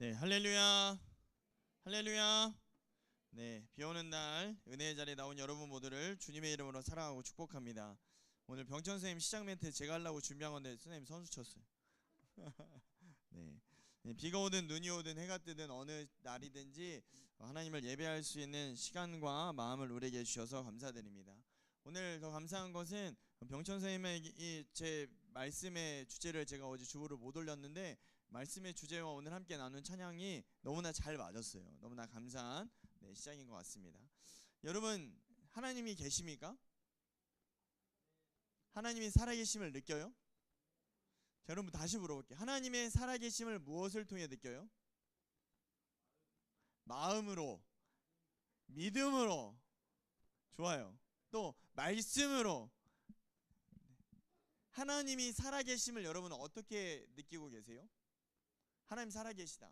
네, 할렐루야. 할렐루야. 네, 비 오는 날 은혜의 자리에 나온 여러분 모두를 주님의 이름으로 사랑하고 축복합니다. 오늘 병천 선생님 시작 멘트 제가 하려고 준비한 건데 선생님 선수 쳤어요. 네. 네, 비가 오든 눈이 오든 해가 뜨든 어느 날이든지 하나님을 예배할 수 있는 시간과 마음을 우리에게 주셔서 감사드립니다. 오늘 더 감사한 것은 병천 선생님의 이제 말씀의 주제를 제가 어제 주보를 못 올렸는데 말씀의 주제와 오늘 함께 나눈 찬양이 너무나 잘 맞았어요. 너무나 감사한 네, 시작인 것 같습니다. 여러분 하나님이 계십니까? 하나님이 살아계심을 느껴요? 자, 여러분 다시 물어볼게요. 하나님의 살아계심을 무엇을 통해 느껴요? 마음으로, 믿음으로, 좋아요. 또 말씀으로 하나님이 살아계심을 여러분은 어떻게 느끼고 계세요? 하나님 살아계시다.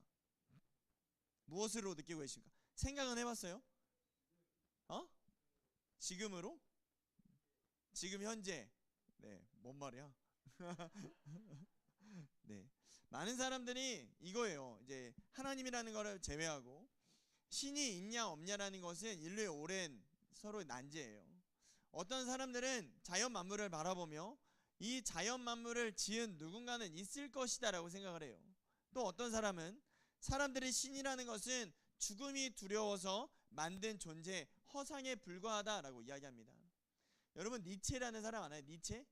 무엇으로 느끼고 계십니까? 생각은 해봤어요? 어? 지금으로? 지금 현재? 네, 뭔 말이야? 네, 많은 사람들이 이거예요. 이제 하나님이라는 것을 제외하고 신이 있냐 없냐라는 것은 인류의 오랜 서로 난제예요. 어떤 사람들은 자연 만물을 바라보며 이 자연 만물을 지은 누군가는 있을 것이다라고 생각을 해요. 또 어떤 사람은 사람들이 신이라는 것은 죽음이 두려워서 만든 존재 허상에 불과하다라고 이야기합니다. 여러분 니체라는 사람 아나요? 니체?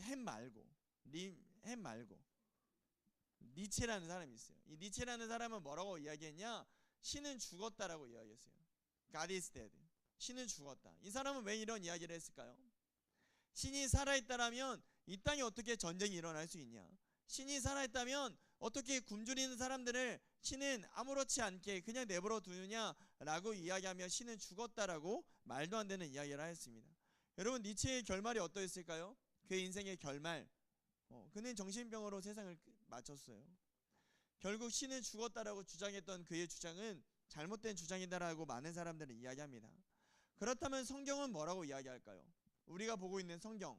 햄 말고 햄 말고 니체라는 사람이 있어요. 이 니체라는 사람은 뭐라고 이야기했냐? 신은 죽었다라고 이야기했어요. God is dead. 신은 죽었다. 이 사람은 왜 이런 이야기를 했을까요? 신이 살아있다라면 이 땅에 어떻게 전쟁이 일어날 수 있냐? 신이 살아있다면 어떻게 굶주리는 사람들을 신은 아무렇지 않게 그냥 내버려 두느냐라고 이야기하며 신은 죽었다라고 말도 안 되는 이야기를 하였습니다. 여러분 니체의 결말이 어떠했을까요? 그의 인생의 결말. 어, 그는 정신병으로 세상을 마쳤어요. 결국 신은 죽었다라고 주장했던 그의 주장은 잘못된 주장이다라고 많은 사람들은 이야기합니다. 그렇다면 성경은 뭐라고 이야기할까요? 우리가 보고 있는 성경.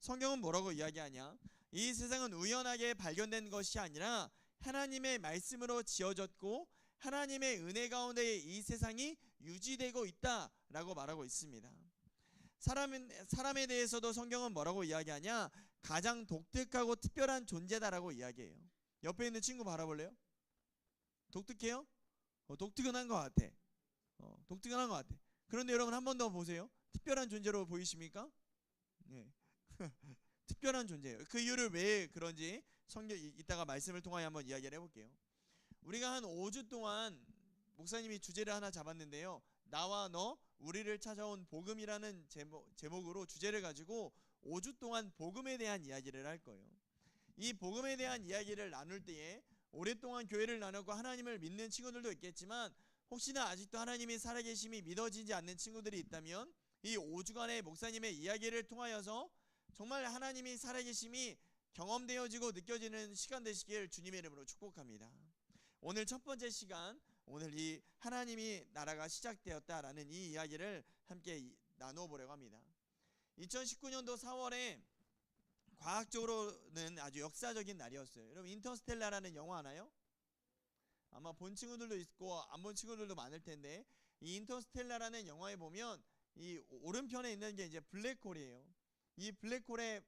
성경은 뭐라고 이야기하냐? 이 세상은 우연하게 발견된 것이 아니라 하나님의 말씀으로 지어졌고 하나님의 은혜 가운데 이 세상이 유지되고 있다라고 말하고 있습니다. 사람, 사람에 대해서도 성경은 뭐라고 이야기하냐? 가장 독특하고 특별한 존재다라고 이야기해요. 옆에 있는 친구 바라볼래요? 독특해요? 어, 독특한 것 같아. 어, 독특한 것 같아. 그런데 여러분 한 번 더 보세요. 특별한 존재로 보이십니까? 네. 특별한 존재예요. 그 이유를 왜 그런지 성경 이따가 말씀을 통하여 한번 이야기를 해볼게요. 우리가 한 5주 동안 목사님이 주제를 하나 잡았는데요. 나와 너 우리를 찾아온 복음이라는 제목, 제목으로 주제를 가지고 5주 동안 복음에 대한 이야기를 할 거예요. 이 복음에 대한 이야기를 나눌 때에 오랫동안 교회를 나누고 하나님을 믿는 친구들도 있겠지만 혹시나 아직도 하나님이 살아계심이 믿어지지 않는 친구들이 있다면 이 5주간의 목사님의 이야기를 통하여서 정말 하나님이 살아계심이 경험되어지고 느껴지는 시간 되시길 주님의 이름으로 축복합니다. 오늘 첫 번째 시간 오늘 이 하나님이 나라가 시작되었다라는 이 이야기를 함께 나누어 보려고 합니다. 2019년도 4월에 과학적으로는 아주 역사적인 날이었어요. 여러분 인터스텔라라는 영화 아나요? 아마 본 친구들도 있고 안 본 친구들도 많을 텐데 이 인터스텔라라는 영화에 보면 이 오른편에 있는 게 이제 블랙홀이에요. 이 블랙홀에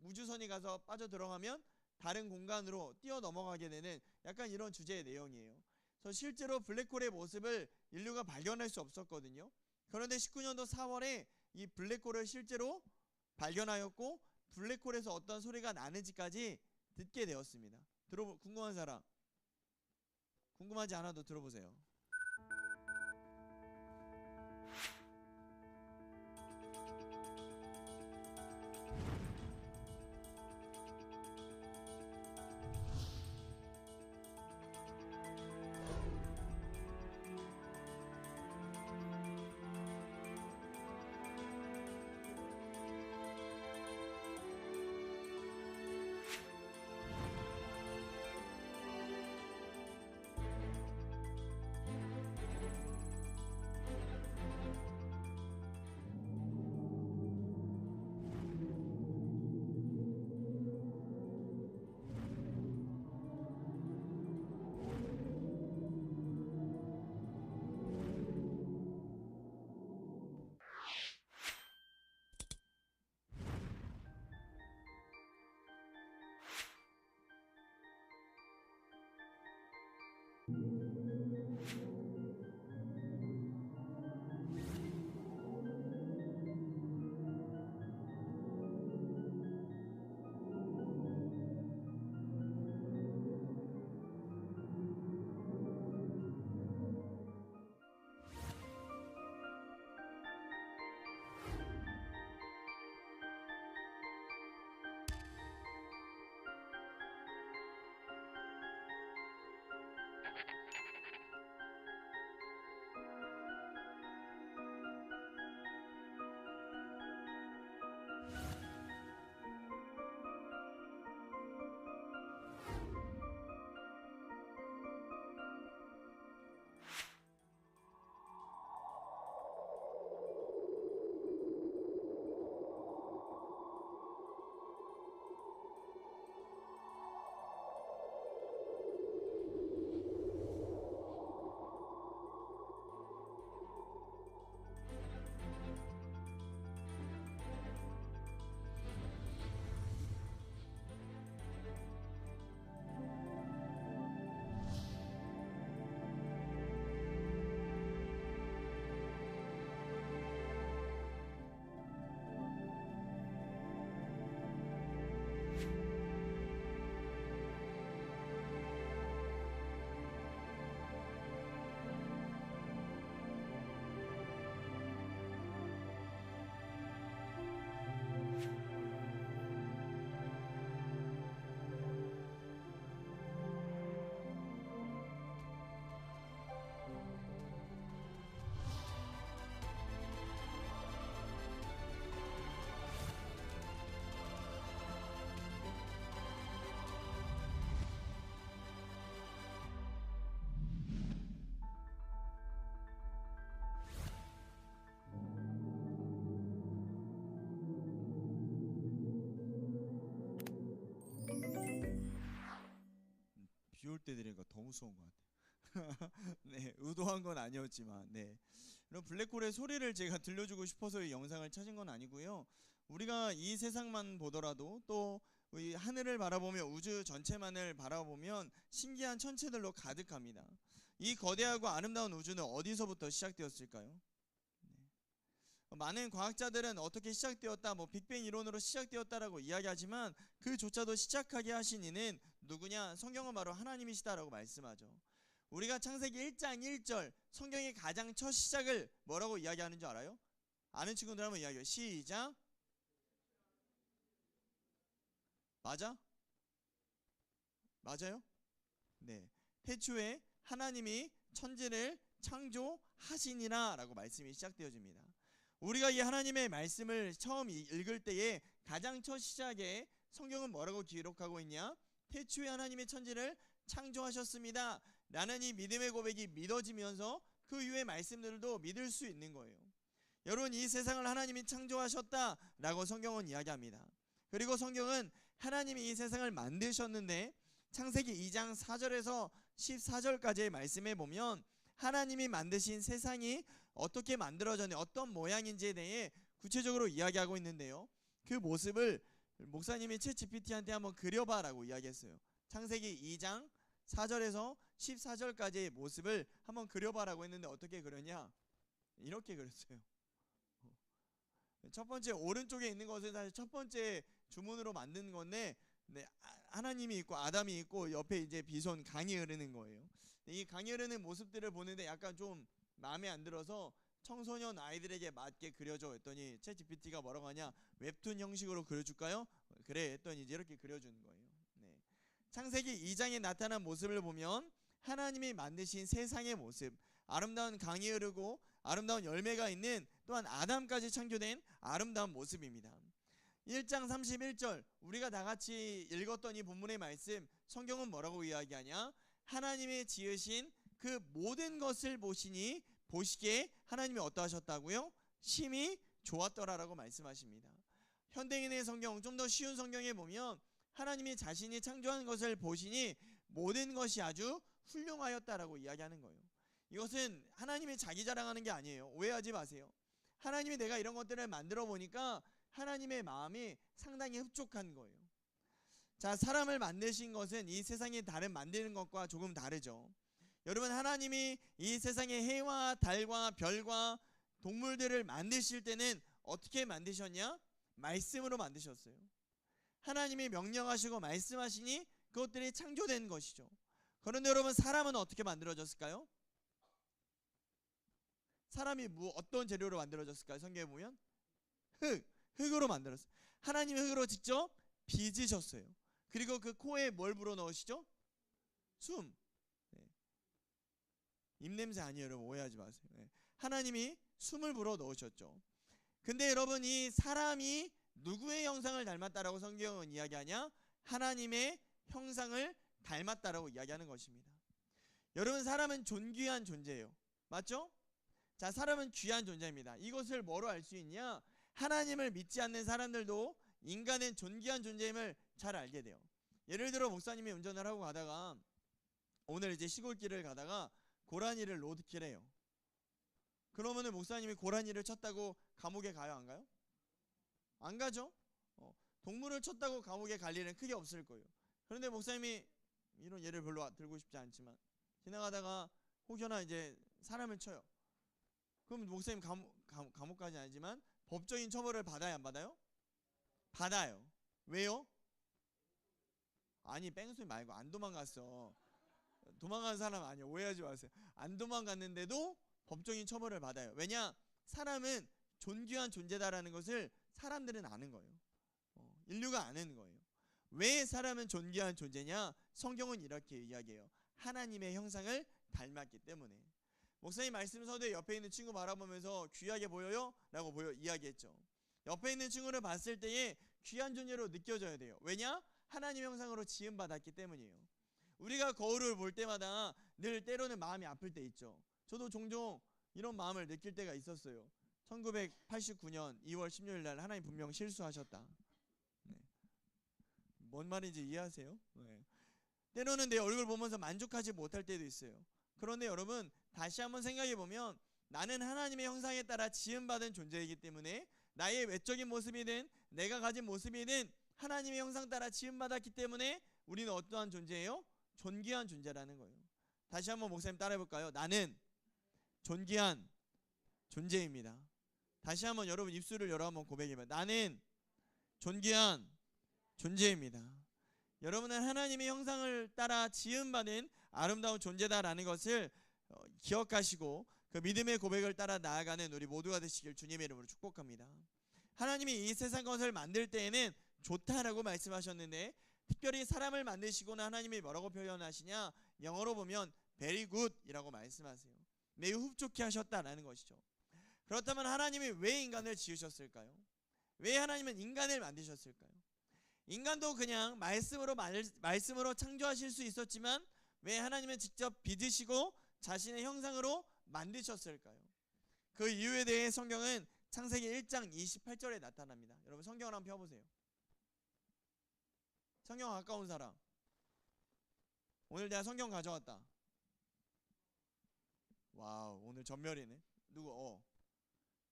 우주선이 가서 빠져 들어가면 다른 공간으로 뛰어 넘어가게 되는 약간 이런 주제의 내용이에요. 그래서 실제로 블랙홀의 모습을 인류가 발견할 수 없었거든요. 그런데 19년도 4월에 이 블랙홀을 실제로 발견하였고 블랙홀에서 어떤 소리가 나는지까지 듣게 되었습니다. 들어 궁금한 사람 궁금하지 않아도 들어보세요. 이럴 때 들으니까 더 무서운 것 같아요. 네, 의도한 건 아니었지만, 네. 이런 블랙홀의 소리를 제가 들려주고 싶어서 이 영상을 찾은 건 아니고요. 우리가 이 세상만 보더라도 또 이 하늘을 바라보며 우주 전체만을 바라보면 신기한 천체들로 가득합니다. 이 거대하고 아름다운 우주는 어디서부터 시작되었을까요? 네. 많은 과학자들은 어떻게 시작되었다, 뭐 빅뱅 이론으로 시작되었다라고 이야기하지만 그조차도 시작하게 하신 이는 누구냐? 성경은 바로 하나님이시다라고 말씀하죠. 우리가 창세기 1장 1절 성경의 가장 첫 시작을 뭐라고 이야기하는 줄 알아요? 아는 친구들 한번 이야기해요. 시작. 맞아? 맞아요? 네. 태초에 하나님이 천지를 창조하시니라라고 말씀이 시작되어집니다. 우리가 이 하나님의 말씀을 처음 읽을 때에 가장 첫 시작에 성경은 뭐라고 기록하고 있냐? 태초에 하나님의 천지를 창조하셨습니다. 라는 이 믿음의 고백이 믿어지면서 그 이후의 말씀들도 믿을 수 있는 거예요. 여러분 이 세상을 하나님이 창조하셨다라고 성경은 이야기합니다. 그리고 성경은 하나님이 이 세상을 만드셨는데 창세기 2장 4절에서 14절까지의 말씀에 보면 하나님이 만드신 세상이 어떻게 만들어졌는지 어떤 모양인지에 대해 구체적으로 이야기하고 있는데요. 그 모습을 목사님이 채 GPT한테 한번 그려봐라고 이야기했어요. 창세기 2장 4절에서 14절까지의 모습을 한번 그려봐라고 했는데 어떻게 그렸냐? 이렇게 그렸어요. 첫 번째 오른쪽에 있는 것은 사실 첫 번째 주문으로 만든 건데 네, 하나님이 있고 아담이 있고 옆에 이제 비손 강이 흐르는 거예요. 이 강이 흐르는 모습들을 보는데 약간 좀 마음에 안 들어서 청소년 아이들에게 맞게 그려줘 했더니 채 GPT가 뭐라고 하냐 웹툰 형식으로 그려줄까요? 그래 했더니 이제 이렇게 그려주는 거예요. 네. 창세기 2장에 나타난 모습을 보면 하나님이 만드신 세상의 모습 아름다운 강이 흐르고 아름다운 열매가 있는 또한 아담까지 창조된 아름다운 모습입니다. 1장 31절 우리가 다 같이 읽었던 이 본문의 말씀 성경은 뭐라고 이야기하냐? 하나님이 지으신 그 모든 것을 보시니 보시기에 하나님이 어떠하셨다고요? 심히 좋았더라라고 말씀하십니다. 현대인의 성경 좀 더 쉬운 성경에 보면 하나님이 자신이 창조한 것을 보시니 모든 것이 아주 훌륭하였다라고 이야기하는 거예요. 이것은 하나님이 자기 자랑하는 게 아니에요. 오해하지 마세요. 하나님이 내가 이런 것들을 만들어 보니까 하나님의 마음이 상당히 흡족한 거예요. 자, 사람을 만드신 것은 이 세상에 다른 만드는 것과 조금 다르죠. 여러분, 하나님이 이 세상의 해와 달과 별과 동물들을 만드실 때는 어떻게 만드셨냐? 말씀으로 만드셨어요. 하나님이 명령하시고 말씀하시니 그것들이 창조된 것이죠. 그런데 여러분, 사람은 어떻게 만들어졌을까요? 사람이 뭐 어떤 재료로 만들어졌을까요? 성경에 보면 흙, 흙으로 만들었어요. 하나님이 흙으로 직접 빚으셨어요. 그리고 그 코에 뭘 불어 넣으시죠? 숨. 네. 입냄새 아니에요, 여러분 오해하지 마세요. 네. 하나님이 숨을 불어 넣으셨죠. 근데 여러분 이 사람이 누구의 형상을 닮았다라고 성경은 이야기하냐? 하나님의 형상을 닮았다라고 이야기하는 것입니다. 여러분 사람은 존귀한 존재예요. 맞죠? 자, 사람은 귀한 존재입니다. 이것을 뭐로 알 수 있냐? 하나님을 믿지 않는 사람들도 인간은 존귀한 존재임을 잘 알게 돼요. 예를 들어 목사님이 운전을 하고 가다가 오늘 이제 시골길을 가다가 고라니를 로드킬해요. 그러면은 목사님이 고라니를 쳤다고 감옥에 가요 안 가요? 안 가죠. 어, 동물을 쳤다고 감옥에 갈 일은 크게 없을 거예요. 그런데 목사님이 이런 예를 별로 들고 싶지 않지만 지나가다가 혹여나 이제 사람을 쳐요. 그럼 목사님 감옥, 감, 감옥까지 아니지만 법적인 처벌을 받아야 안 받아요? 받아요. 왜요? 아니 뺑소니 말고 안 도망갔어. 도망간 사람 아니야. 오해하지 마세요. 안 도망갔는데도 법적인 처벌을 받아요. 왜냐? 사람은 존귀한 존재다라는 것을 사람들은 아는 거예요. 어, 인류가 아는 거예요. 왜 사람은 존귀한 존재냐? 성경은 이렇게 이야기해요. 하나님의 형상을 닮았기 때문에. 목사님 말씀 서두에 옆에 있는 친구 바라보면서 귀하게 보여요? 라고 보여 이야기했죠. 옆에 있는 친구를 봤을 때에 귀한 존재로 느껴져야 돼요. 왜냐? 하나님 형상으로 지음 받았기 때문이에요. 우리가 거울을 볼 때마다 늘 때로는 마음이 아플 때 있죠. 저도 종종 이런 마음을 느낄 때가 있었어요. 1989년 2월 16일 날 하나님 분명 실수하셨다. 네. 뭔 말인지 이해하세요? 네. 때로는 내 얼굴 보면서 만족하지 못할 때도 있어요. 그런데 여러분 다시 한번 생각해 보면 나는 하나님의 형상에 따라 지음받은 존재이기 때문에 나의 외적인 모습이든 내가 가진 모습이든 하나님의 형상 따라 지음받았기 때문에 우리는 어떠한 존재예요? 존귀한 존재라는 거예요. 다시 한번 목사님 따라해 볼까요? 나는 존귀한 존재입니다. 다시 한번 여러분 입술을 열어 한번 고백해 봐요. 나는 존귀한 존재입니다. 여러분은 하나님의 형상을 따라 지음 받은 아름다운 존재다라는 것을 어, 기억하시고 그 믿음의 고백을 따라 나아가는 우리 모두가 되시길 주님의 이름으로 축복합니다. 하나님이 이 세상 것을 만들 때에는 좋다라고 말씀하셨는데 특별히 사람을 만드시고는 하나님이 뭐라고 표현하시냐 영어로 보면 very good이라고 말씀하세요. 매우 흡족해 하셨다라는 것이죠. 그렇다면 하나님이 왜 인간을 지으셨을까요? 왜 하나님은 인간을 만드셨을까요? 인간도 그냥 말씀으로 말, 말씀으로 창조하실 수 있었지만 왜 하나님은 직접 빚으시고 자신의 형상으로 만드셨을까요? 그 이유에 대해 성경은 창세기 1장 28절에 나타납니다. 여러분 성경을 한번 펴보세요. 성경 가까운 사람. 오늘 내가 성경 가져왔다. 와우 오늘 전멸이네. 누구? 어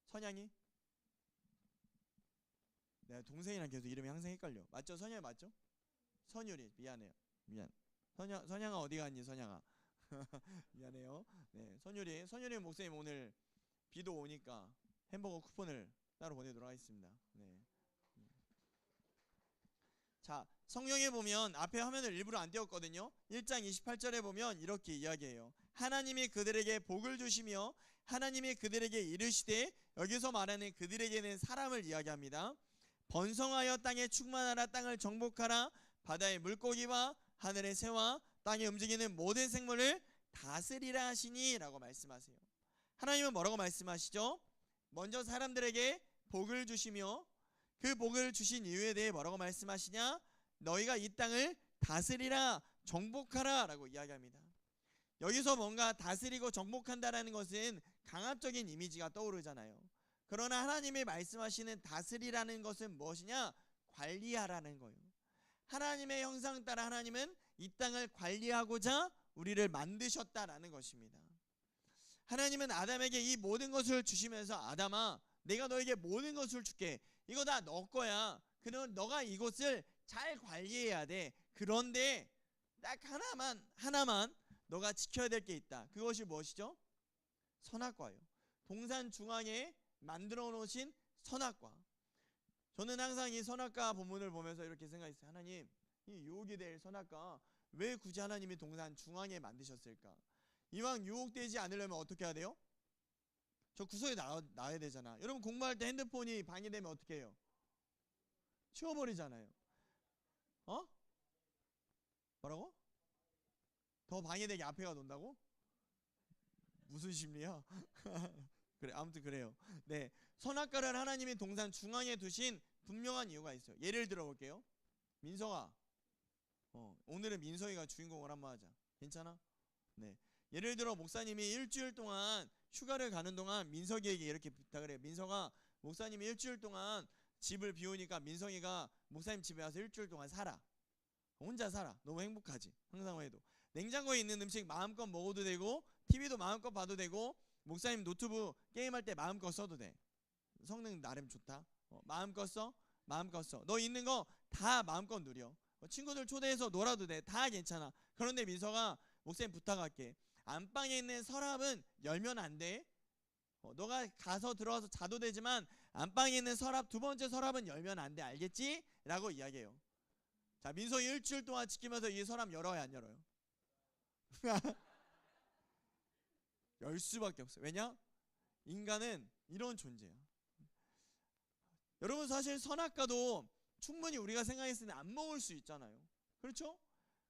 선양이? 내가 동생이랑 계속 이름이 항상 헷갈려. 맞죠? 선양이 맞죠? 선율이 미안해요. 미안. 선양 선양아 어디 갔니 선양아? 미안해요. 네 선율이 선율이 목사님 오늘 비도 오니까 햄버거 쿠폰을 따로 보내도록 하겠습니다. 네. 자 성경에 보면 앞에 화면을 일부러 안 띄웠거든요. 1장 28절에 보면 이렇게 이야기해요. 하나님이 그들에게 복을 주시며 하나님이 그들에게 이르시되 여기서 말하는 그들에게는 사람을 이야기합니다. 번성하여 땅에 충만하라 땅을 정복하라 바다의 물고기와 하늘의 새와 땅에 움직이는 모든 생물을 다스리라 하시니라고 말씀하세요. 하나님은 뭐라고 말씀하시죠? 먼저 사람들에게 복을 주시며 그 복을 주신 이유에 대해 뭐라고 말씀하시냐? 너희가 이 땅을 다스리라 정복하라 라고 이야기합니다. 여기서 뭔가 다스리고 정복한다라는 것은 강압적인 이미지가 떠오르잖아요. 그러나 하나님이 말씀하시는 다스리라는 것은 무엇이냐? 관리하라는 거예요. 하나님의 형상 따라 하나님은 이 땅을 관리하고자 우리를 만드셨다라는 것입니다. 하나님은 아담에게 이 모든 것을 주시면서 아담아 내가 너에게 모든 것을 줄게. 이거 다 너 거야. 그럼 너가 이곳을 잘 관리해야 돼. 그런데 딱 하나만 하나만 너가 지켜야 될 게 있다. 그것이 무엇이죠? 선악과요. 동산 중앙에 만들어 놓으신 선악과. 저는 항상 이 선악과 본문을 보면서 이렇게 생각했어요. 하나님, 이 유혹이 될 선악과 왜 굳이 하나님이 동산 중앙에 만드셨을까? 이왕 유혹되지 않으려면 어떻게 해야 돼요? 저 구석에 나, 나야 되잖아. 여러분 공부할 때 핸드폰이 방해되면 어떻게 해요? 치워버리잖아요. 어? 뭐라고? 더 방해되게 앞에가 논다고? 무슨 심리야? 그래 아무튼 그래요. 네 선악과를 하나님이 동산 중앙에 두신 분명한 이유가 있어요. 예를 들어 볼게요. 민서가 어, 오늘은 민서이가 주인공을 한번 하자. 괜찮아? 네. 예를 들어 목사님이 일주일 동안 휴가를 가는 동안 민석이에게 이렇게 부탁을 해요. 민서가 목사님이 일주일 동안 집을 비우니까 민성이가 목사님 집에 와서 일주일 동안 살아. 혼자 살아. 너무 행복하지. 항상 해도. 냉장고에 있는 음식 마음껏 먹어도 되고 TV도 마음껏 봐도 되고 목사님 노트북 게임할 때 마음껏 써도 돼. 성능 나름 좋다. 어, 마음껏 써. 마음껏 써. 너 있는 거 다 마음껏 누려. 어, 친구들 초대해서 놀아도 돼. 다 괜찮아. 그런데 민서가 목사님 부탁할게. 안방에 있는 서랍은 열면 안 돼. 어, 너가 가서 들어와서 자도 되지만 안방에 있는 서랍 두 번째 서랍은 열면 안 돼. 알겠지? 라고 이야기해요. 자, 민서 일주일 동안 지키면서 이 서랍 열어요, 안 열어요? 열 수밖에 없어요. 왜냐? 인간은 이런 존재야. 여러분 사실 선악과도 충분히 우리가 생각했을 때 안 먹을 수 있잖아요. 그렇죠?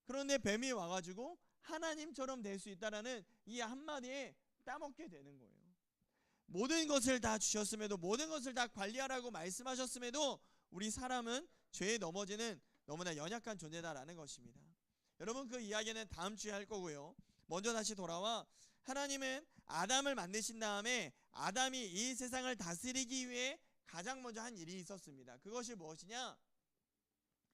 그런데 뱀이 와가지고 하나님처럼 될 수 있다라는 이 한마디에 따먹게 되는 거예요. 모든 것을 다 주셨음에도 모든 것을 다 관리하라고 말씀하셨음에도 우리 사람은 죄에 넘어지는 너무나 연약한 존재다라는 것입니다. 여러분 그 이야기는 다음 주에 할 거고요. 먼저 다시 돌아와 하나님은 아담을 만드신 다음에 아담이 이 세상을 다스리기 위해 가장 먼저 한 일이 있었습니다. 그것이 무엇이냐?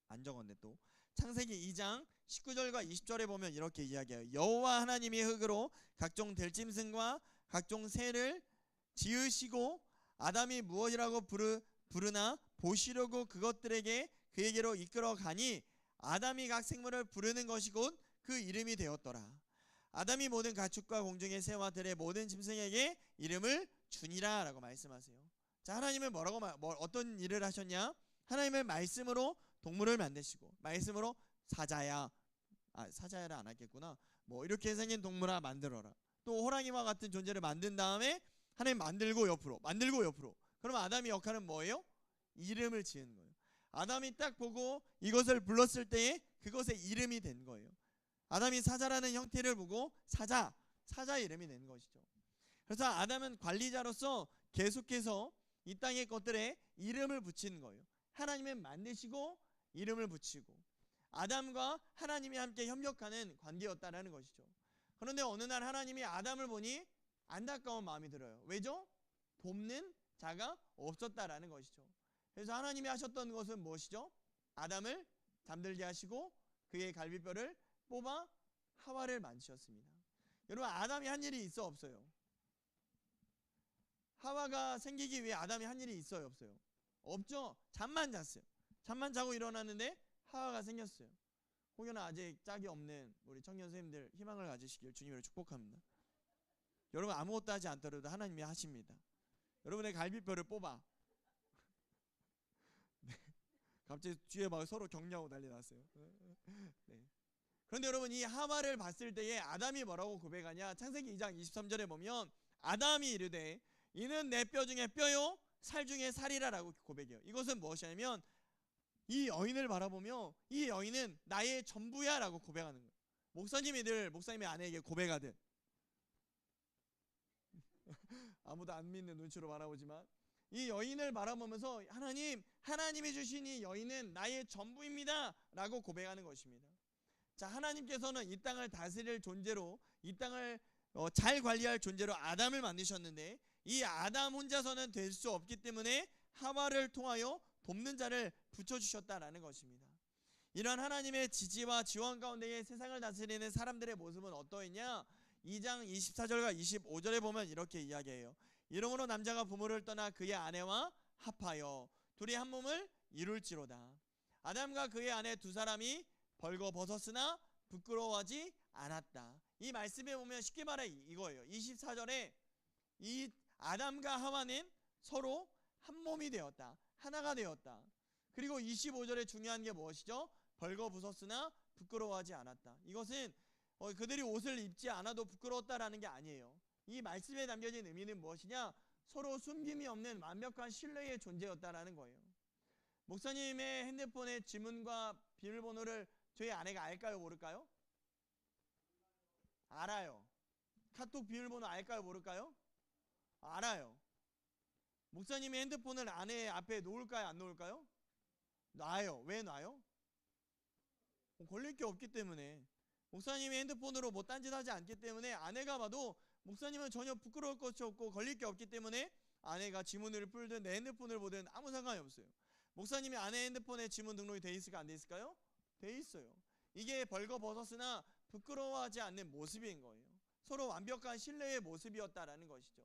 안 적었네 또. 창세기 2장 19절과 20절에 보면 이렇게 이야기해요. 여호와 하나님이 흙으로 각종 들짐승과 각종 새를 지으시고 아담이 무엇이라고 부르, 부르나 보시려고 그것들에게 그에게로 이끌어 가니 아담이 각 생물을 부르는 것이 곧 그 이름이 되었더라. 아담이 모든 가축과 공중의 새와 들의 모든 짐승에게 이름을 주니라라고 말씀하세요. 자, 하나님은 뭐라고 뭐, 어떤 일을 하셨냐? 하나님은 말씀으로 동물을 만드시고 말씀으로 사자야 아 사자야를 안 하겠구나 뭐 이렇게 생긴 동물아 만들어라 또 호랑이와 같은 존재를 만든 다음에 하나님 만들고 옆으로 만들고 옆으로. 그러면 아담의 역할은 뭐예요? 이름을 지은 거예요. 아담이 딱 보고 이것을 불렀을 때에 그것의 이름이 된 거예요. 아담이 사자라는 형태를 보고 사자 사자 이름이 된 것이죠. 그래서 아담은 관리자로서 계속해서 이 땅의 것들에 이름을 붙이는 거예요. 하나님은 만드시고 이름을 붙이고 아담과 하나님이 함께 협력하는 관계였다라는 것이죠. 그런데 어느 날 하나님이 아담을 보니 안타까운 마음이 들어요. 왜죠? 돕는 자가 없었다라는 것이죠. 그래서 하나님이 하셨던 것은 무엇이죠? 아담을 잠들게 하시고 그의 갈비뼈를 뽑아 하와를 만드셨습니다. 여러분 아담이 한 일이 있어 없어요? 하와가 생기기 위해 아담이 한 일이 있어요 없어요? 없죠. 잠만 잤어요. 잠만 자고 일어났는데 하와가 생겼어요. 혹여나 아직 짝이 없는 우리 청년 선생님들 희망을 가지시길 주님으로 축복합니다. 여러분 아무것도 하지 않더라도 하나님이 하십니다. 여러분의 갈비뼈를 뽑아. 네. 갑자기 뒤에 막 서로 격려하고 난리 났어요. 네. 그런데 여러분 이 하와를 봤을 때에 아담이 뭐라고 고백하냐? 창세기 2장 23절에 보면 아담이 이르되 이는 내 뼈 중에 뼈요 살 중에 살이라라고 고백해요. 이것은 무엇이냐면 이 여인을 바라보며 이 여인은 나의 전부야라고 고백하는 거예요. 목사님이 늘 목사님의 아내에게 고백하듯 아무도 안 믿는 눈치로 바라보지만 이 여인을 바라보면서 하나님 하나님이 주신 이 여인은 나의 전부입니다라고 고백하는 것입니다. 자 하나님께서는 이 땅을 다스릴 존재로 이 땅을 어, 잘 관리할 존재로 아담을 만드셨는데 이 아담 혼자서는 될 수 없기 때문에 하와를 통하여 돕는 자를 붙여주셨다라는 것입니다. 이런 하나님의 지지와 지원 가운데에 세상을 다스리는 사람들의 모습은 어떠했냐? 2장 24절과 25절에 보면 이렇게 이야기해요. 이러므로 남자가 부모를 떠나 그의 아내와 합하여 둘이 한 몸을 이룰지로다. 아담과 그의 아내 두 사람이 벌거 벗었으나 부끄러워하지 않았다. 이 말씀에 보면 쉽게 말해 이거예요. 24절에 이 아담과 하와는 서로 한 몸이 되었다. 하나가 되었다. 그리고 25절에 중요한 게 무엇이죠? 벌거벗었으나 부끄러워하지 않았다. 이것은 어, 그들이 옷을 입지 않아도 부끄러웠다라는 게 아니에요. 이 말씀에 담겨진 의미는 무엇이냐? 서로 숨김이 없는 완벽한 신뢰의 존재였다라는 거예요. 목사님의 핸드폰에 지문과 비밀번호를 저희 아내가 알까요, 모를까요? 알아요. 카톡 비밀번호 알까요, 모를까요? 알아요. 목사님의 핸드폰을 아내 앞에 놓을까요, 안 놓을까요? 놔요. 왜 놔요? 뭐 걸릴 게 없기 때문에. 목사님의 핸드폰으로 뭐 딴짓하지 않기 때문에 아내가 봐도 목사님은 전혀 부끄러울 것이 없고 걸릴 게 없기 때문에 아내가 지문을 풀든 내 핸드폰을 보든 아무 상관이 없어요. 목사님이 아내 핸드폰에 지문 등록이 돼 있을까 안 돼 있을까요? 돼 있어요. 이게 벌거벗었으나 부끄러워하지 않는 모습인 거예요. 서로 완벽한 신뢰의 모습이었다라는 것이죠.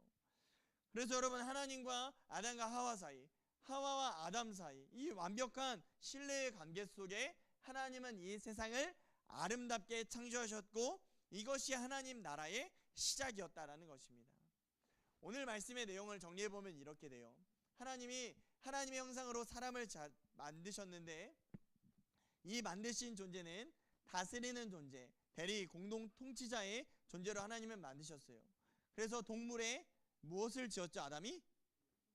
그래서 여러분 하나님과 아담과 하와 사이, 하와와 아담 사이 이 완벽한 신뢰의 관계 속에 하나님은 이 세상을 아름답게 창조하셨고 이것이 하나님 나라의 시작이었다라는 것입니다. 오늘 말씀의 내용을 정리해 보면 이렇게 돼요. 하나님이 하나님의 형상으로 사람을 만드셨는데 이 만드신 존재는 다스리는 존재, 대리 공동 통치자의 존재로 하나님은 만드셨어요. 그래서 동물의 무엇을 지었죠? 아담이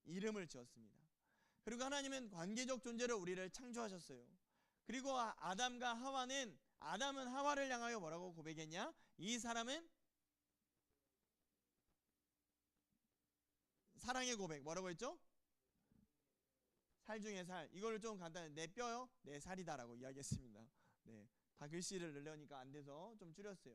이름을 지었습니다. 그리고 하나님은 관계적 존재로 우리를 창조하셨어요. 그리고 아, 아담과 하와는 아담은 하와를 향하여 뭐라고 고백했냐? 이 사람은 사랑의 고백 뭐라고 했죠? 살 중에 살 이거를 좀 간단히 내 뼈요 내 살이다라고 이야기했습니다. 네, 다 글씨를 넣으려니까 안 돼서 좀 줄였어요.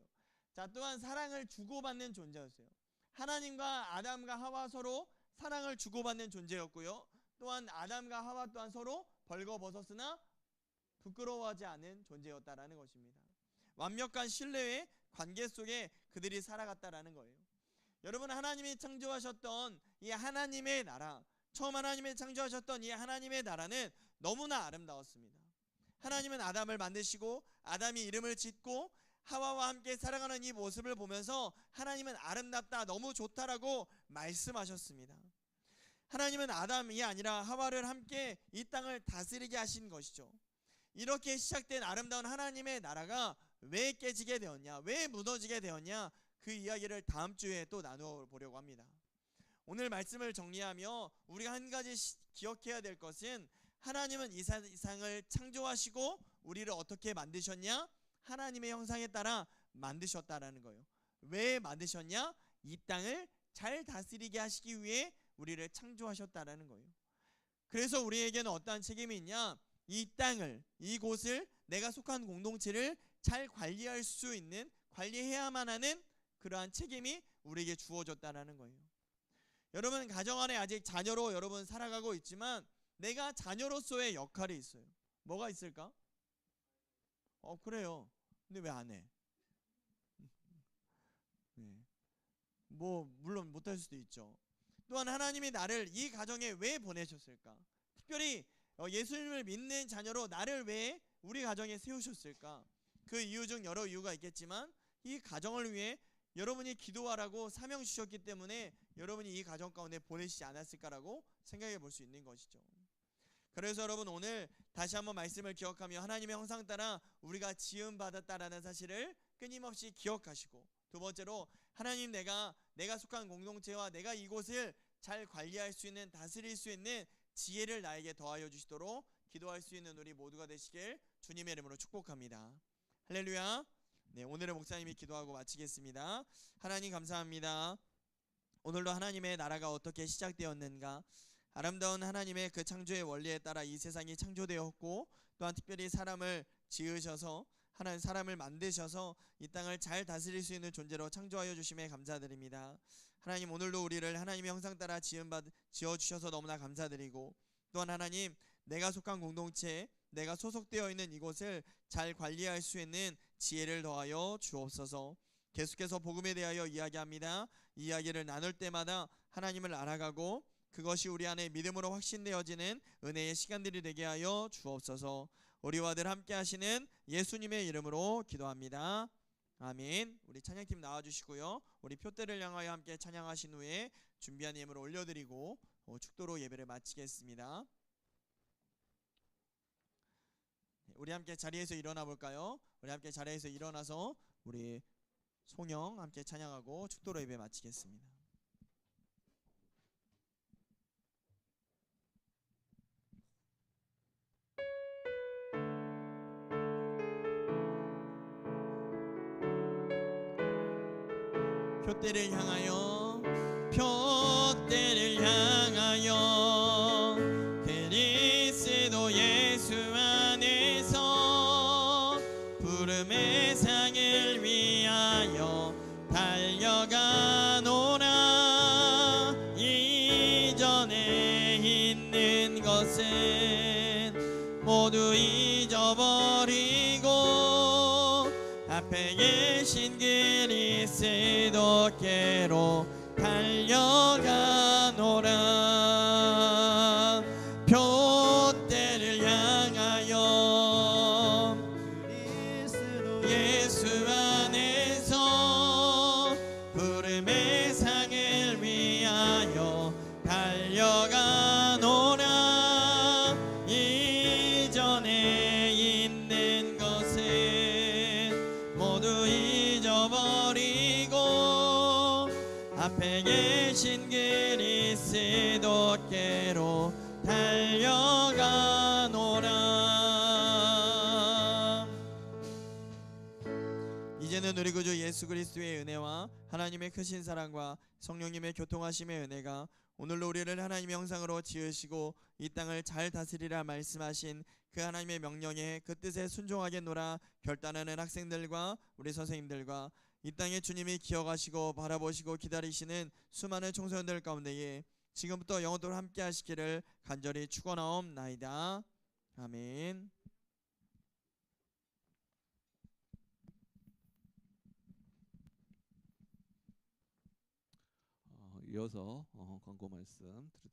자 또한 사랑을 주고받는 존재였어요. 하나님과 아담과 하와 서로 사랑을 주고받는 존재였고요. 또한 아담과 하와 또한 서로 벌거벗었으나 부끄러워하지 않은 존재였다라는 것입니다. 완벽한 신뢰의 관계 속에 그들이 살아갔다라는 거예요. 여러분 하나님이 창조하셨던 이 하나님의 나라 처음 하나님이 창조하셨던 이 하나님의 나라는 너무나 아름다웠습니다. 하나님은 아담을 만드시고 아담이 이름을 짓고 하와와 함께 살아가는 이 모습을 보면서 하나님은 아름답다 너무 좋다라고 말씀하셨습니다. 하나님은 아담이 아니라 하와를 함께 이 땅을 다스리게 하신 것이죠. 이렇게 시작된 아름다운 하나님의 나라가 왜 깨지게 되었냐? 왜 무너지게 되었냐? 그 이야기를 다음 주에 또 나누어 보려고 합니다. 오늘 말씀을 정리하며 우리가 한 가지 기억해야 될 것은 하나님은 이 세상을 창조하시고 우리를 어떻게 만드셨냐? 하나님의 형상에 따라 만드셨다라는 거예요. 왜 만드셨냐? 이 땅을 잘 다스리게 하시기 위해 우리를 창조하셨다라는 거예요. 그래서 우리에게는 어떠한 책임이 있냐? 이 땅을, 이곳을 내가 속한 공동체를 잘 관리할 수 있는 관리해야만 하는 그러한 책임이 우리에게 주어졌다라는 거예요. 여러분 가정 안에 아직 자녀로 여러분 살아가고 있지만 내가 자녀로서의 역할이 있어요. 뭐가 있을까? 어 그래요. 근데 왜 안 해? 네. 뭐 물론 못할 수도 있죠. 또한 하나님이 나를 이 가정에 왜 보내셨을까? 특별히 어, 예수님을 믿는 자녀로 나를 왜 우리 가정에 세우셨을까? 그 이유 중 여러 이유가 있겠지만 이 가정을 위해 여러분이 기도하라고 사명 주셨기 때문에 여러분이 이 가정 가운데 보내시지 않았을까라고 생각해 볼 수 있는 것이죠. 그래서 여러분 오늘 다시 한번 말씀을 기억하며 하나님의 형상 따라 우리가 지음 받았다라는 사실을 끊임없이 기억하시고 두 번째로 하나님 내가 내가 속한 공동체와 내가 이곳을 잘 관리할 수 있는 다스릴 수 있는 지혜를 나에게 더하여 주시도록 기도할 수 있는 우리 모두가 되시길 주님의 이름으로 축복합니다. 할렐루야. 네, 오늘의 목사님이 기도하고 마치겠습니다. 하나님 감사합니다. 오늘도 하나님의 나라가 어떻게 시작되었는가? 아름다운 하나님의 그 창조의 원리에 따라 이 세상이 창조되었고 또한 특별히 사람을 지으셔서 하나님 사람을 만드셔서 이 땅을 잘 다스릴 수 있는 존재로 창조하여 주심에 감사드립니다. 하나님 오늘도 우리를 하나님의 형상 따라 지은 받 지어 주셔서 너무나 감사드리고 또한 하나님 내가 속한 공동체 내가 소속되어 있는 이곳을 잘 관리할 수 있는 지혜를 더하여 주옵소서. 계속해서 복음에 대하여 이야기합니다. 이야기를 나눌 때마다 하나님을 알아가고 그것이 우리 안에 믿음으로 확신되어지는 은혜의 시간들이 되게 하여 주옵소서. 우리와 늘 함께 하시는 예수님의 이름으로 기도합니다. 아멘. 우리 찬양팀 나와 주시고요. 우리 표대를 향하여 함께 찬양하신 후에 준비한 예물을 올려드리고 어, 축도로 예배를 마치겠습니다. 우리 함께 자리에서 일어나 볼까요? 우리 함께 자리에서 일어나서 우리 송영 함께 찬양하고 축도로 예배 마치겠습니다. 표대를 향하여 표 그리스도께로 달려가노라. 표대를 향하여 예수 안에서 부름의 상을 위하여 달려가노라. 이전에 있는 것은 모두 잊어버리고 앞에 계신 그리스도께로 달려가노라. 이제는 우리 구주 예수 그리스도의 은혜와 하나님의 크신 사랑과 성령님의 교통하심의 은혜가 오늘로 우리를 하나님의 형상으로 지으시고 이 땅을 잘 다스리라 말씀하신 그 하나님의 명령에 그 뜻에 순종하게 놀아 결단하는 학생들과 우리 선생님들과 이 땅에 주님이 기억하시고 바라보시고 기다리시는 수많은 청소년들 가운데에 지금부터 영원토록 함께 하시기를 간절히 축원하옵나이다. 아멘. 어, 이어서 어, 광고 말씀 드리도록